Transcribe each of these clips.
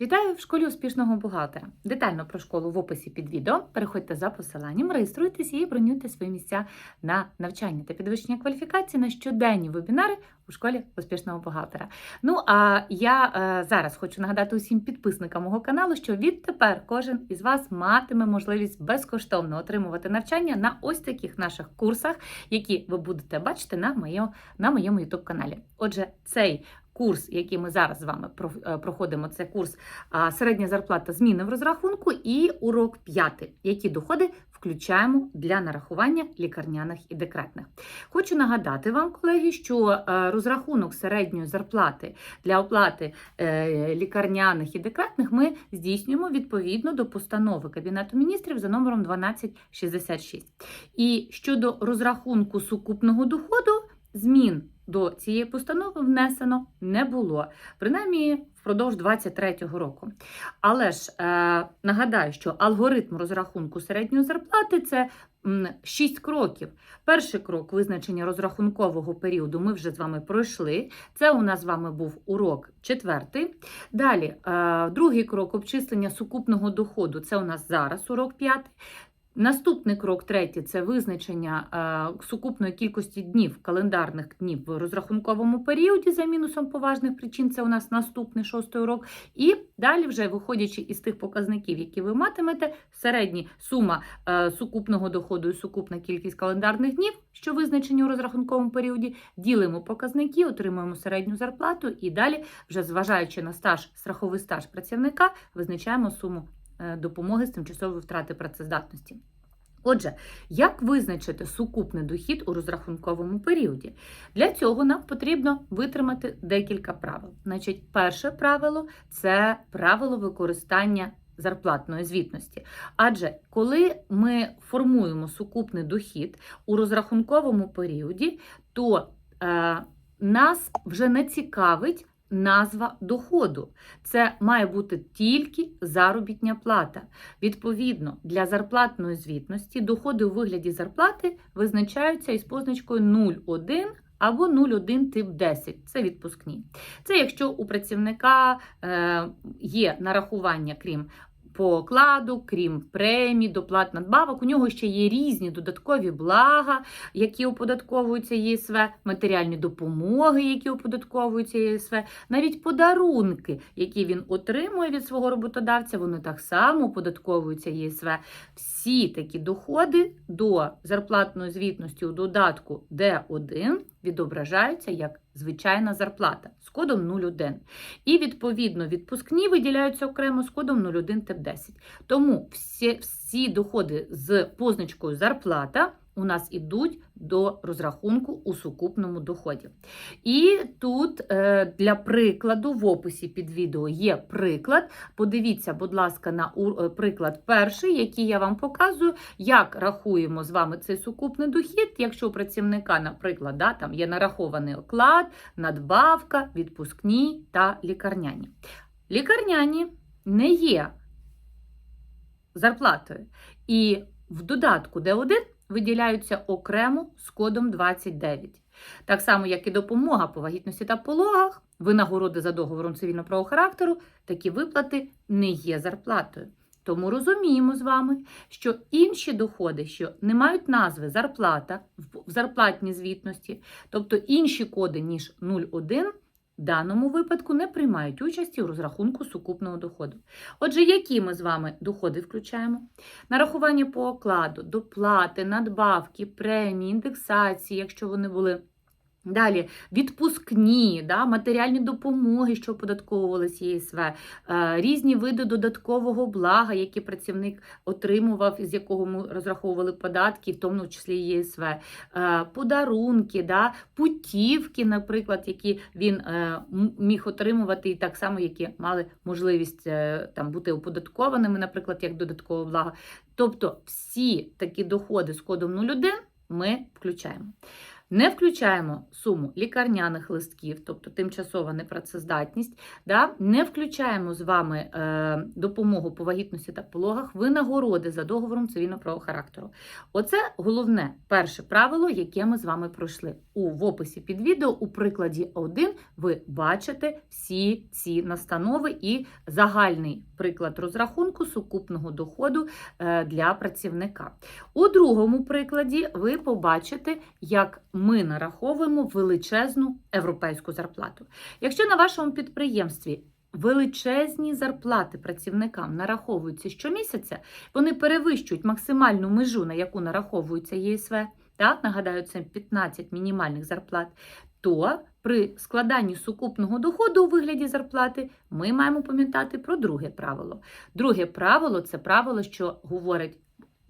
Вітаю в школі успішного бухгалтера. Детально про школу в описі під відео. Переходьте за посиланням, реєструйтесь і бронюйте свої місця на навчання та підвищення кваліфікації на щоденні вебінари у школі успішного бухгалтера. Ну а я е, зараз хочу нагадати усім підписникам мого каналу, що відтепер кожен із вас матиме можливість безкоштовно отримувати навчання на ось таких наших курсах, які ви будете бачити на моєму на моєму youtube каналі. Отже, цей Курс, який ми зараз з вами е, проходимо, це курс середня зарплата зміни в розрахунку і урок п'ятий, які доходи включаємо для нарахування лікарняних і декретних. Хочу нагадати вам, колеги, що е, розрахунок середньої зарплати для оплати е, лікарняних і декретних ми здійснюємо відповідно до постанови Кабінету міністрів за номером 1266. І щодо розрахунку сукупного доходу, змін до цієї постанови внесено не було, принаймні впродовж 2023 року. Але ж е, нагадаю, що алгоритм розрахунку середньої зарплати це 6 кроків. Перший крок визначення розрахункового періоду ми вже з вами пройшли. Це у нас з вами був урок четвертий. Далі, е, другий крок обчислення сукупного доходу це у нас зараз урок п'ятий. Наступний крок, третій, це визначення е, сукупної кількості днів, календарних днів в розрахунковому періоді за мінусом поважних причин. Це у нас наступний шостий урок. І далі, вже виходячи із тих показників, які ви матимете, середня сума е, сукупного доходу і сукупна кількість календарних днів, що визначені у розрахунковому періоді, ділимо показники, отримуємо середню зарплату і далі, вже зважаючи на стаж, страховий стаж працівника, визначаємо суму допомоги з тимчасової втрати працездатності. Отже, як визначити сукупний дохід у розрахунковому періоді? Для цього нам потрібно витримати декілька правил. Значить, перше правило це правило використання зарплатної звітності. Адже коли ми формуємо сукупний дохід у розрахунковому періоді, то е, нас вже не цікавить назва доходу. Це має бути тільки заробітня плата. Відповідно, для зарплатної звітності доходи у вигляді зарплати визначаються із позначкою 0,1 або 0,1 тип 10. Це відпускні. Це якщо у працівника е, є нарахування, крім по окладу, крім премій, доплат надбавок, у нього ще є різні додаткові блага, які оподатковуються ЄСВ, матеріальні допомоги, які оподатковуються ЄСВ, навіть подарунки, які він отримує від свого роботодавця, вони так само оподатковуються ЄСВ. Всі такі доходи до зарплатної звітності у додатку Д1 відображаються як звичайна зарплата з кодом 01. І відповідно відпускні виділяються окремо з кодом 01 ТЕП 10. Тому всі, всі доходи з позначкою зарплата у нас ідуть до розрахунку у сукупному доході. І тут е, для прикладу в описі під відео є приклад. Подивіться, будь ласка, на е, приклад перший, який я вам показую, як рахуємо з вами цей сукупний дохід, якщо у працівника, наприклад, да, там є нарахований оклад, надбавка, відпускні та лікарняні. Лікарняні не є зарплатою. І в додатку Д1 виділяються окремо з кодом 29. Так само, як і допомога по вагітності та пологах, винагороди за договором цивільного правого характеру, такі виплати не є зарплатою. Тому розуміємо з вами, що інші доходи, що не мають назви зарплата в зарплатній звітності, тобто інші коди, ніж 0,1, даному випадку не приймають участі у розрахунку сукупного доходу. Отже, які ми з вами доходи включаємо? Нарахування по окладу, доплати, надбавки, премії, індексації, якщо вони були. Далі відпускні, да, матеріальні допомоги, що оподатковувалися ЄСВ, е, різні види додаткового блага, які працівник отримував, із якого ми розраховували податки, в тому числі ЄСВ, е, подарунки, да, путівки, наприклад, які він е, міг отримувати, і так само, які мали можливість там, бути оподаткованими, наприклад, як додаткове благо. Тобто всі такі доходи з кодом 01 ми включаємо. Не включаємо суму лікарняних листків, тобто тимчасова непрацездатність. Да? Не включаємо з вами е, допомогу по вагітності та пологах, винагороди за договором цивільно-правового характеру. Оце головне перше правило, яке ми з вами пройшли. У в описі під відео у прикладі 1 ви бачите всі ці настанови і загальний приклад розрахунку сукупного доходу е, для працівника. У другому прикладі ви побачите, як ми нараховуємо величезну європейську зарплату. Якщо на вашому підприємстві величезні зарплати працівникам нараховуються щомісяця, вони перевищують максимальну межу, на яку нараховується ЄСВ, так, нагадаю, це 15 мінімальних зарплат, то при складанні сукупного доходу у вигляді зарплати ми маємо пам'ятати про друге правило. Друге правило це правило, що говорить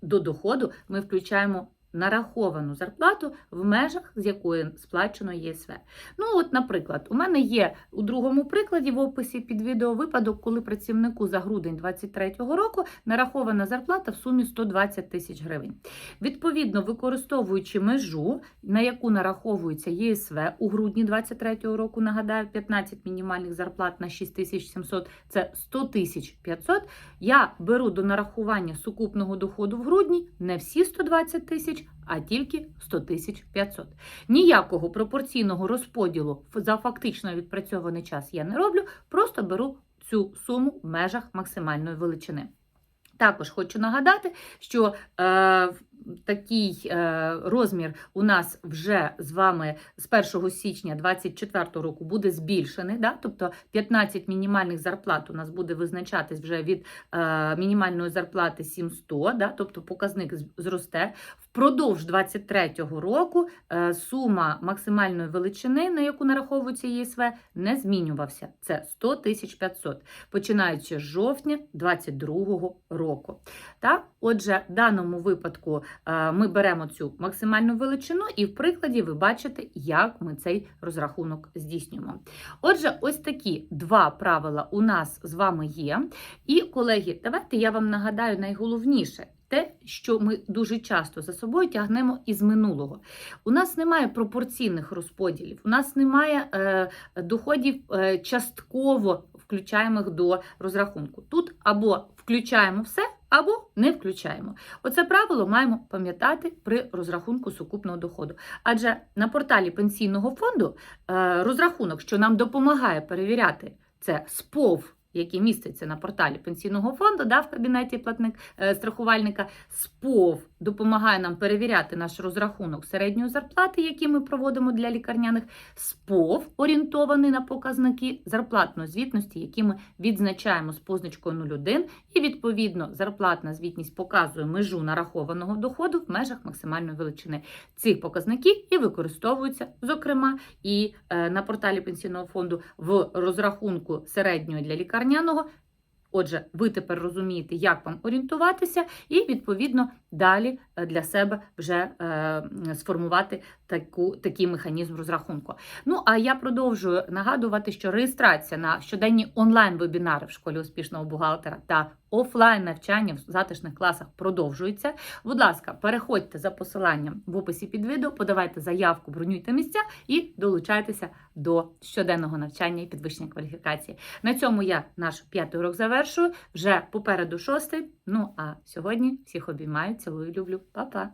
до доходу ми включаємо нараховану зарплату в межах, з якої сплачено ЄСВ. Ну, от, наприклад, у мене є у другому прикладі в описі під відео випадок, коли працівнику за грудень 2023 року нарахована зарплата в сумі 120 тисяч гривень. Відповідно, використовуючи межу, на яку нараховується ЄСВ у грудні 2023 року, нагадаю, 15 мінімальних зарплат на 6700 – це 100 тисяч 500, я беру до нарахування сукупного доходу в грудні не всі 120 тисяч, а тільки 100 тисяч 500. Ніякого пропорційного розподілу за фактично відпрацьований час я не роблю, просто беру цю суму в межах максимальної величини. Також хочу нагадати, що е, такий е, розмір у нас вже з вами з 1 січня 2024 року буде збільшений. Да? Тобто 15 мінімальних зарплат у нас буде визначатись вже від е, мінімальної зарплати 700, да? тобто показник зросте. Впродовж 2023 року е, сума максимальної величини, на яку нараховується ЄСВ, не змінювався. Це 100 тисяч 500, починаючи з жовтня 2022 року. Так? Отже, в даному випадку ми беремо цю максимальну величину, і в прикладі ви бачите, як ми цей розрахунок здійснюємо. Отже, ось такі два правила у нас з вами є. І, колеги, давайте я вам нагадаю найголовніше. Те, що ми дуже часто за собою тягнемо із минулого. У нас немає пропорційних розподілів, у нас немає е, доходів е, частково включаємих до розрахунку. Тут або включаємо все, або не включаємо. Оце правило маємо пам'ятати при розрахунку сукупного доходу. Адже на порталі пенсійного фонду е, розрахунок, що нам допомагає перевіряти це СПОВ, який міститься на порталі пенсійного фонду, да, в кабінеті платник е, страхувальника, СПОВ допомагає нам перевіряти наш розрахунок середньої зарплати, який ми проводимо для лікарняних. СПОВ орієнтований на показники зарплатної звітності, які ми відзначаємо з позначкою 01, і відповідно зарплатна звітність показує межу нарахованого доходу в межах максимальної величини. Цих показників і використовуються, зокрема, і е, на порталі пенсійного фонду в розрахунку середньої для лікарняного. Отже, ви тепер розумієте, як вам орієнтуватися, і відповідно далі е, для себе вже е, сформувати таку, такий механізм розрахунку. Ну а я продовжую нагадувати, що реєстрація на щоденні онлайн-вебінари в школі успішного бухгалтера та офлайн навчання в затишних класах продовжується. Будь ласка, переходьте за посиланням в описі під відео, подавайте заявку, бронюйте місця і долучайтеся до щоденного навчання і підвищення кваліфікації. На цьому я наш п'ятий урок завершую. Вже попереду шостий. Ну а сьогодні всіх обіймаю, цілую, люблю. Па-па!